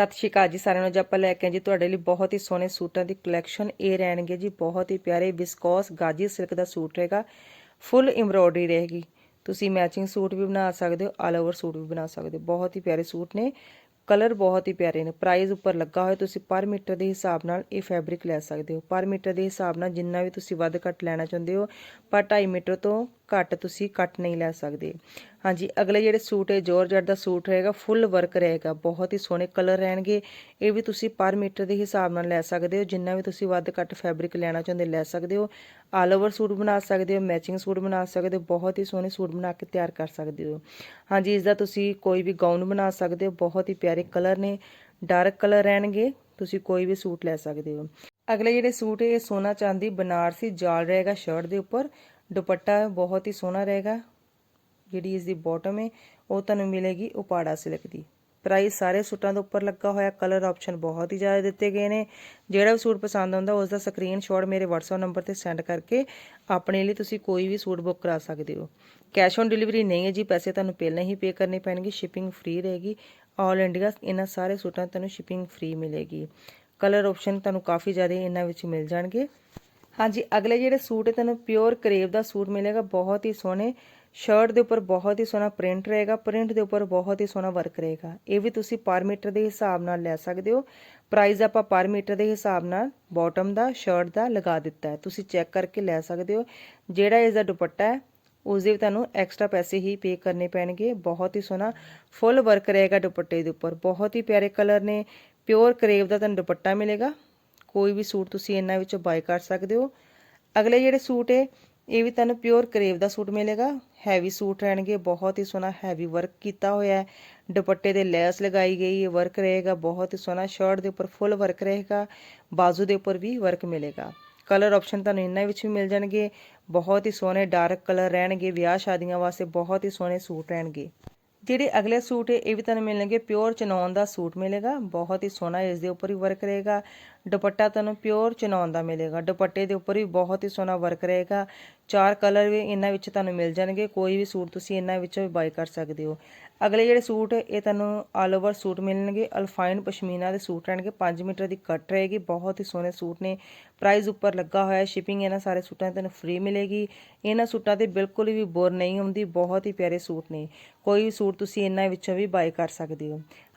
ਸਤਿ ਸ਼੍ਰੀ ਅਕਾਲ ਜੀ ਸਾਰਿਆਂ ਨੂੰ। ਅੱਜ ਆਪਾਂ ਲੈ ਕੇ ਜੀ, ਤੁਹਾਡੇ ਲਈ ਬਹੁਤ ਹੀ ਸੋਹਣੇ ਸੂਟਾਂ ਦੀ ਕਲੈਕਸ਼ਨ ਇਹ ਰਹਿਣਗੇ ਜੀ, ਬਹੁਤ ਹੀ ਪਿਆਰੇ ਵਿਸਕੋਸ ਗਾਜੀ ਸਿਲਕ ਦਾ ਸੂਟ ਰਹੇਗਾ। ਫੁੱਲ ਐਮਬ੍ਰੋਇਡਰੀ ਰਹੇਗੀ। ਤੁਸੀਂ ਮੈਚਿੰਗ ਸੂਟ ਵੀ ਬਣਾ ਸਕਦੇ ਹੋ ਆਲ ਓਵਰ ਸੂਟ ਵੀ ਬਣਾ ਸਕਦੇ ਹੋ। ਬਹੁਤ ਹੀ ਪਿਆਰੇ ਸੂਟ ਨੇ। ਕਲਰ ਬਹੁਤ ਹੀ ਪਿਆਰੇ ਨੇ। ਪ੍ਰਾਈਸ ਉੱਪਰ ਲੱਗਾ ਹੋਇਆ ਤੁਸੀਂ ਪਰ ਮੀਟਰ ਦੇ ਹਿਸਾਬ ਨਾਲ ਇਹ ਫੈਬਰਿਕ ਲੈ ਸਕਦੇ ਹੋ। ਪਰ ਮੀਟਰ ਦੇ ਹਿਸਾਬ ਨਾਲ ਜਿੰਨਾ ਵੀ ਤੁਸੀਂ ਵੱਧ ਘੱਟ ਲੈਣਾ ਚਾਹੁੰਦੇ ਹੋ, ਪਰ 2.5 ਮੀਟਰ ਤੋਂ ਘੱਟ ਤੁਸੀਂ ਕੱਟ ਨਹੀਂ ਲੈ ਸਕਦੇ। ਹਾਂਜੀ, ਅਗਲੇ ਜਿਹੜੇ ਸੂਟ ਹੈ, ਜੋਰਜਟ ਦਾ ਸੂਟ ਰਹੇਗਾ, ਫੁੱਲ ਵਰਕ ਰਹੇਗਾ, ਬਹੁਤ ਹੀ ਸੋਹਣੇ ਕਲਰ ਰਹਿਣਗੇ। ਇਹ ਵੀ ਤੁਸੀਂ ਪਰ ਮੀਟਰ ਦੇ ਹਿਸਾਬ ਨਾਲ ਲੈ ਸਕਦੇ ਹੋ, ਜਿੰਨਾ ਵੀ ਤੁਸੀਂ ਵੱਧ ਘੱਟ ਫੈਬਰਿਕ ਲੈਣਾ ਚਾਹੁੰਦੇ ਲੈ ਸਕਦੇ ਹੋ। ਆਲ ਓਵਰ ਸੂਟ ਬਣਾ ਸਕਦੇ ਹੋ ਮੈਚਿੰਗ ਸੂਟ ਬਣਾ ਸਕਦੇ ਹੋ, ਬਹੁਤ ਹੀ ਸੋਹਣੇ ਸੂਟ ਬਣਾ ਕੇ ਤਿਆਰ ਕਰ ਸਕਦੇ ਹੋ। ਹਾਂਜੀ ਇਸ ਦਾ ਤੁਸੀਂ ਕੋਈ ਵੀ ਗਾਊਨ ਬਣਾ ਸਕਦੇ ਹੋ, ਬਹੁਤ ਹੀ ਪਿਆਰੇ ਕਲਰ ਨੇ, ਡਾਰਕ ਕਲਰ ਰਹਿਣਗੇ, ਤੁਸੀਂ ਕੋਈ ਵੀ ਸੂਟ ਲੈ ਸਕਦੇ ਹੋ। ਅਗਲੇ ਜਿਹੜੇ ਸੂਟ ਹੈ, ਇਹ ਸੋਨਾ ਚਾਂਦੀ, ਬਨਾਰਸੀ ਜਾਲ ਰਹੇਗਾ ਸ਼ਰਟ ਦੇ ਉੱਪਰ। ਦੁਪੱਟਾ ਬਹੁਤ ਹੀ ਸੋਹਣਾ ਰਹੇਗਾ। ਜਿਹੜੀ ਇਸ ਦੀ ਬਾਟਮ ਹੈ ਉਹ ਤੁਹਾਨੂੰ ਮਿਲੇਗੀ ਉਪਾੜਾ ਸਿਲਕ ਦੀ। ਪ੍ਰਾਈਸ ਸਾਰੇ ਸੂਟਾਂ ਦੇ ਉੱਪਰ ਲੱਗਾ ਹੋਇਆ ਕਲਰ ਆਪਸ਼ਨ ਬਹੁਤ ਹੀ ਜ਼ਿਆਦਾ ਦਿੱਤੇ ਗਏ ਨੇ। ਜਿਹੜਾ ਵੀ ਸੂਟ ਪਸੰਦ ਆਉਂਦਾ ਉਸ ਦਾ ਸਕਰੀਨਸ਼ਾਟ ਮੇਰੇ WhatsApp ਨੰਬਰ ਤੇ ਸੈਂਡ ਕਰਕੇ ਆਪਣੇ ਲਈ ਤੁਸੀਂ ਕੋਈ ਵੀ ਸੂਟ ਬੁੱਕ ਕਰਾ ਸਕਦੇ ਹੋ। ਕੈਸ਼ ਔਨ ਡਿਲੀਵਰੀ ਨਹੀਂ ਹੈ ਜੀ, ਪੈਸੇ ਤੁਹਾਨੂੰ ਪਹਿਲਾਂ ਹੀ ਪੇ ਕਰਨੇ ਪੈਣਗੇ ਸ਼ਿਪਿੰਗ ਫ੍ਰੀ ਰਹੇਗੀ। ਆਲ ਇੰਡੀਆ ਇਹਨਾਂ ਸਾਰੇ ਸੂਟਾਂ ਤੁਹਾਨੂੰ ਸ਼ਿਪਿੰਗ ਫ੍ਰੀ ਮਿਲੇਗੀ। ਕਲਰ ਆਪਸ਼ਨ ਤੁਹਾਨੂੰ ਕਾਫੀ ਜ਼ਿਆਦਾ ਇਹਨਾਂ ਵਿੱਚ ਮਿਲ ਜਾਣਗੇ। ਹਾਂਜੀ, ਅਗਲੇ ਜਿਹੜੇ ਸੂਟ ਹੈ ਤੁਹਾਨੂੰ ਪਿਓਰ ਕਰੇਵ ਦਾ ਸੂਟ ਮਿਲੇਗਾ, ਬਹੁਤ ਹੀ ਸੋਹਣੇ। ਸ਼ਰਟ ਦੇ ਉੱਪਰ ਬਹੁਤ ਹੀ ਸੋਹਣਾ ਪ੍ਰਿੰਟ ਰਹੇਗਾ ਪ੍ਰਿੰਟ ਦੇ ਉੱਪਰ ਬਹੁਤ ਹੀ ਸੋਹਣਾ ਵਰਕ ਰਹੇਗਾ। ਇਹ ਵੀ ਤੁਸੀਂ ਪਰ ਮੀਟਰ ਦੇ ਹਿਸਾਬ ਨਾਲ ਲੈ ਸਕਦੇ ਹੋ। ਪ੍ਰਾਈਸ ਆਪਾਂ ਪਰ ਮੀਟਰ ਦੇ ਹਿਸਾਬ ਨਾਲ ਬਾਟਮ ਦਾ ਸ਼ਰਟ ਦਾ ਲਗਾ ਦਿੱਤਾ ਹੈ। ਤੁਸੀਂ ਚੈੱਕ ਕਰਕੇ ਲੈ ਸਕਦੇ ਹੋ। ਜਿਹੜਾ ਇਸ ਦਾ ਦੁਪੱਟਾ ਹੈ ਉਸ ਦੇ ਵੀ ਤੁਹਾਨੂੰ ਐਕਸਟਰਾ ਪੈਸੇ ਹੀ ਪੇ ਕਰਨੇ ਪੈਣਗੇ। ਬਹੁਤ ਹੀ ਸੋਹਣਾ ਫੁੱਲ ਵਰਕ ਰਹੇਗਾ ਦੁਪੱਟੇ ਦੇ ਉੱਪਰ। ਬਹੁਤ ਹੀ ਪਿਆਰੇ ਕਲਰ ਨੇ। ਪਿਓਰ ਕਰੇਵ ਦਾ ਤੁਹਾਨੂੰ ਦੁਪੱਟਾ ਮਿਲੇਗਾ। ਕੋਈ ਵੀ ਸੂਟ ਤੁਸੀਂ ਇਹਨਾਂ ਵਿੱਚੋਂ ਬਾਈ ਕਰ ਸਕਦੇ ਹੋ। ਅਗਲੇ ਜਿਹੜੇ ਸੂਟ ਹੈ, ਇਹ ਵੀ ਤੁਹਾਨੂੰ ਪਿਓਰ ਕਰੇਵ ਦਾ ਸੂਟ ਮਿਲੇਗਾ। ਹੈਵੀ ਸੂਟ ਰਹਿਣਗੇ, ਬਹੁਤ ਹੀ ਸੋਹਣਾ ਹੈਵੀ ਵਰਕ ਕੀਤਾ ਹੋਇਆ ਹੈ। ਦੁਪੱਟੇ ਦੇ ਲੈਸ ਲਗਾਈ ਗਈ ਹੈ ਵਰਕ ਰਹੇਗਾ, ਬਹੁਤ ਹੀ ਸੋਹਣਾ ਸ਼ਰਟ ਦੇ ਉੱਪਰ ਫੁੱਲ ਵਰਕ ਰਹੇਗਾ, ਬਾਜ਼ੂ ਦੇ ਉੱਪਰ ਵੀ ਵਰਕ ਮਿਲੇਗਾ। ਕਲਰ ਆਪਸ਼ਨ ਤੁਹਾਨੂੰ ਇਹਨਾਂ ਵਿੱਚ ਵੀ ਮਿਲ ਜਾਣਗੇ। ਬਹੁਤ ਹੀ ਸੋਹਣੇ ਡਾਰਕ ਕਲਰ ਰਹਿਣਗੇ, ਵਿਆਹ ਸ਼ਾਦੀਆਂ ਵਾਸਤੇ ਬਹੁਤ ਹੀ ਸੋਹਣੇ ਸੂਟ ਰਹਿਣਗੇ। ਜਿਹੜੇ ਅਗਲੇ ਸੂਟ ਹੈ, ਇਹ ਵੀ ਤੁਹਾਨੂੰ ਮਿਲਣਗੇ ਪਿਓਰ ਚਨੌਨ ਦਾ ਸੂਟ ਮਿਲੇਗਾ। ਬਹੁਤ ਹੀ ਸੋਹਣਾ ਇਸ ਦੇ ਉੱਪਰ ਵੀ ਵਰਕ ਰਹੇਗਾ। ਦੁਪੱਟਾ ਤੁਹਾਨੂੰ ਪਿਓਰ ਚਨੌਨ ਦਾ ਮਿਲੇਗਾ। ਦੁਪੱਟੇ ਦੇ ਉੱਪਰ ਵੀ ਬਹੁਤ ਹੀ ਸੋਹਣਾ ਵਰਕ ਰਹੇਗਾ। ਚਾਰ ਕਲਰ ਵੀ ਇਹਨਾਂ ਵਿੱਚ ਤੁਹਾਨੂੰ ਮਿਲ ਜਾਣਗੇ। ਕੋਈ ਵੀ ਸੂਟ ਤੁਸੀਂ ਇਹਨਾਂ ਵਿੱਚੋਂ ਵੀ ਬਾਈ ਕਰ ਸਕਦੇ ਹੋ। ਅਗਲੇ ਜਿਹੜੇ ਸੂਟ, ਇਹ ਤੁਹਾਨੂੰ ਆਲ ਓਵਰ ਸੂਟ ਮਿਲਣਗੇ। ਅਲਫਾਈਨ ਪਸ਼ਮੀਨਾ ਦੇ ਸੂਟ ਰਹਿਣਗੇ। 5 ਮੀਟਰ ਦੀ ਕੱਟ ਰਹੇਗੀ। ਬਹੁਤ ਹੀ ਸੋਹਣੇ ਸੂਟ ਨੇ। ਪ੍ਰਾਈਸ ਉੱਪਰ ਲੱਗਾ ਹੋਇਆ ਸ਼ਿਪਿੰਗ ਇਹਨਾਂ ਸਾਰੇ ਸੂਟਾਂ ਦੀ ਤੁਹਾਨੂੰ ਫ੍ਰੀ ਮਿਲੇਗੀ। ਇਹਨਾਂ ਸੂਟਾਂ ਤੇ ਬਿਲਕੁਲ ਵੀ ਬੋਰ ਨਹੀਂ ਹੁੰਦੀ। ਬਹੁਤ ਹੀ ਪਿਆਰੇ ਸੂਟ ਨੇ। ਕੋਈ ਵੀ ਸੂਟ ਤੁਸੀਂ ਇਹਨਾਂ ਵਿੱਚੋਂ ਵੀ ਬਾਈ ਕਰ ਸਕਦੇ ਹੋ।